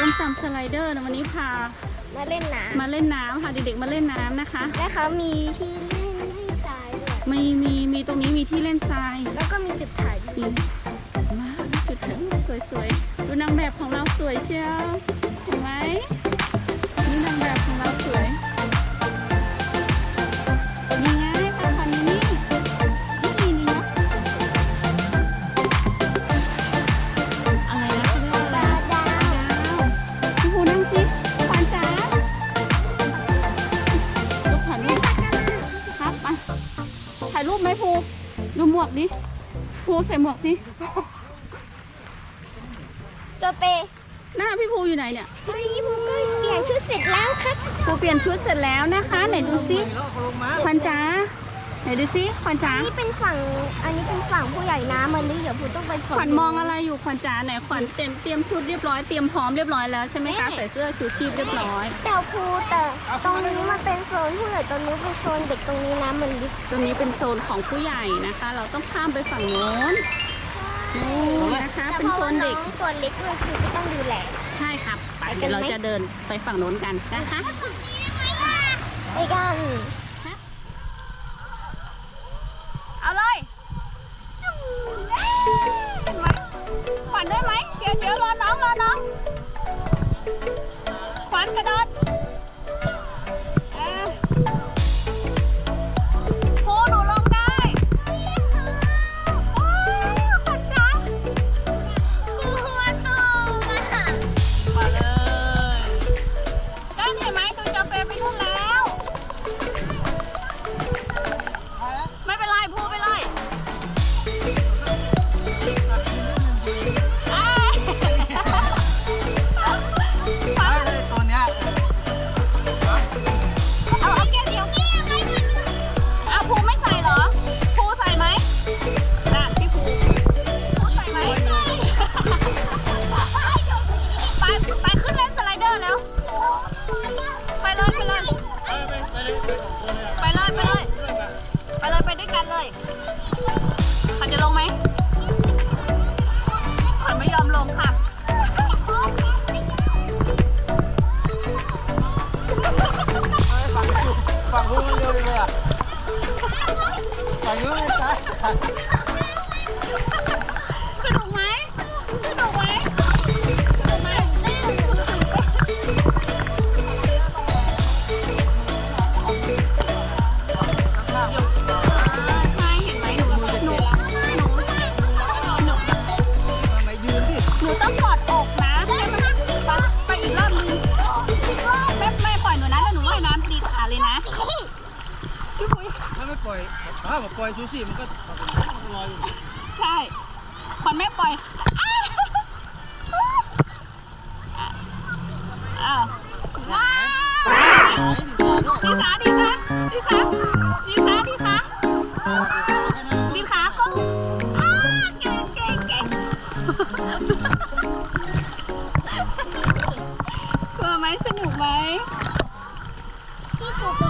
ตามสไลเดอร์นะวันนี้พามาเล่นน้มาเล่นน้ำค่ะเด็กๆมาเล่นน้ำนะคะำและเขามีที่เล่นให้ทรายด้วยมีมีมีตรงนี้มีที่เล่นทรายแล้วก็มีจุดถ่ายรูนี่ปมาจุดถ่ายรูปสวยๆดูนางแบบของเราสวยเชียวเห็นไหม ดูหมวกดิภูใส่หมวกสิ ตัวเปย์หน้าพี่ภูอยู่ไหนเนี่ยเฮ้ยภูก็เปลี่ยนชุดเสร็จแล้วครับ ภูเปลี่ยนชุดเสร็จแล้วนะคะ ไหนดูสิขวัญจ๋า ไหนดูสิขวัญจ๋าอันนี้เป็นฝั่ง อันนี้เป็นฝั่งผู้ใหญ่นะมันนี่เดี๋ยวภูต้องไปขวัญมองอะไรอยู่ขวัญจ๋าไหนขวัญเตรียมเตรียมชุดเรียบร้อยเตรียมพร้อมเรียบร้อยแล้วใช่ไหมคะใส่เสื้อชูชีพเรียบร้อย แต่ภูแต่ตรงนี้มันเป็นโซนผู้ใหญ่ตรงนี้เป็นโซนเด็กตรงนี้นะมันลิฟตรงนี้เป็นโซนของผู้ใหญ่นะคะ เราต้องข้ามไปฝั่งโน้นนู่นนะคะแต่เป็นเพราะโซว่านน้เด็อกงตัวเล็กด้วยภูก็ต้องดูแลใช่ครับไปไปกันเดี๋ยวเราไหมจะเดินไปฝั่งโน้นกันนะคะไปกัน เอาเลยจุ๊บเห็น ปล่อยซูชิมันก็ลอยอยู่ใช่ขวัญแม่ปล่อยอ้าวว้าวดีขาดีขาดีขาดีขาดีขาดีขาก็อ้าเก่งเก่งเก่งกลัวไหมสนุกไหมพี่ภูเป็น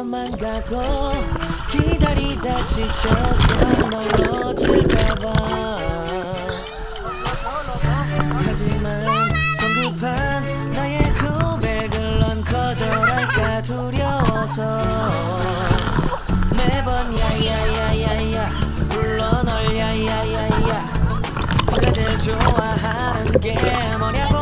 흘러만 가고 기다리다 지쳐 그만 널 놓칠까봐. 하지만 성급한 나의 고백을 넌 거절할까 두려워서 매번 야야야야야 불러 널 야야야야. 네가 제일 좋아하는 게 뭐냐고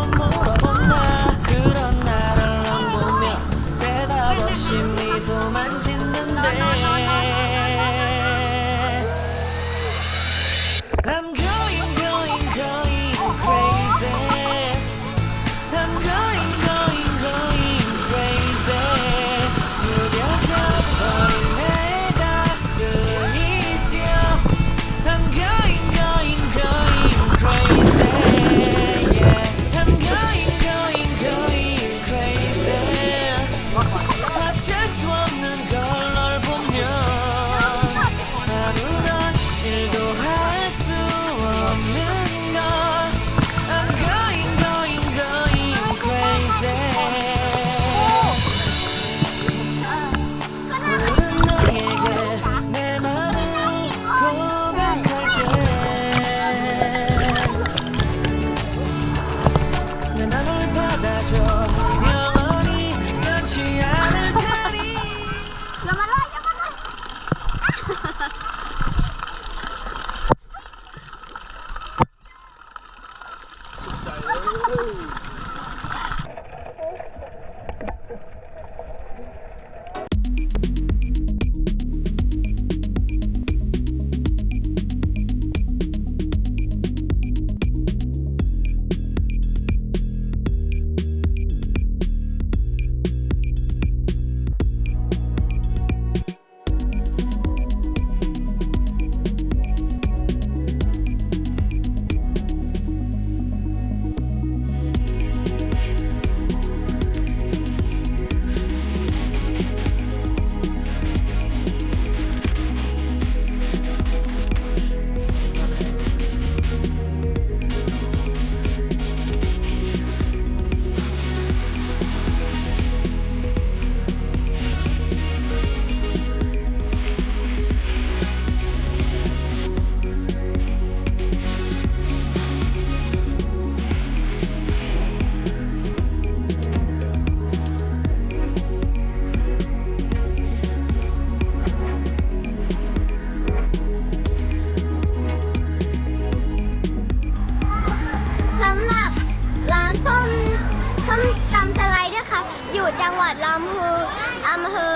จังหวัดลำพูนอำเภอ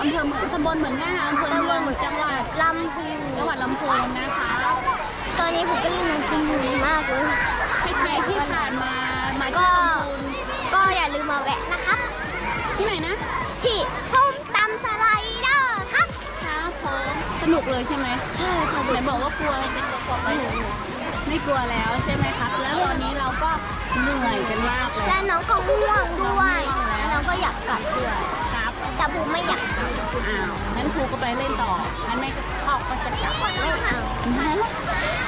อำเภอเหมือนตำบลเหมือนง่ายอำเภอตำบเมืลองเหมือนจังหวัดลำพูนจังหวัดลำพูนนะคะ ตอนนี้ผมก็เลยมากินดีมากเลยใครๆที่ผ่านมามาก็ที่ลำพูนก็อย่าลืมมาแวะนะคะ ที่ไหนนะที่ส้มตำสไลเดอร์ค่ะครับผมสนุกเลยใช่ไหมใช่ค่ะไหนบอกว่ากลัวไม่กลัวแล้วใช่ไหมครับแล้วตอนนี้เราก็เหนื่อยกันมากเลยและน้องก็ง่วงด้วยและน้อง ก็อยากกลับด้วยครับ แต่บูไม่อยากกลับอ้าวงั้นครูก็ไปเล่นต่องั้นแม่ก็พ่อก็จะกลับไม่เอา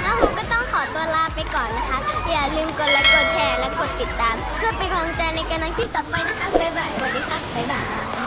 แล้วผมก็ต้องขอตัวลาไปก่อนนะคะ อย่าลืมกดไลค์กดแชร์และกดติดตาม เพื่อเป็นกำลังใจในการนั่งคลิปต่อไปนะคะบ๊ายบายสวัสดีค่ะบายบาย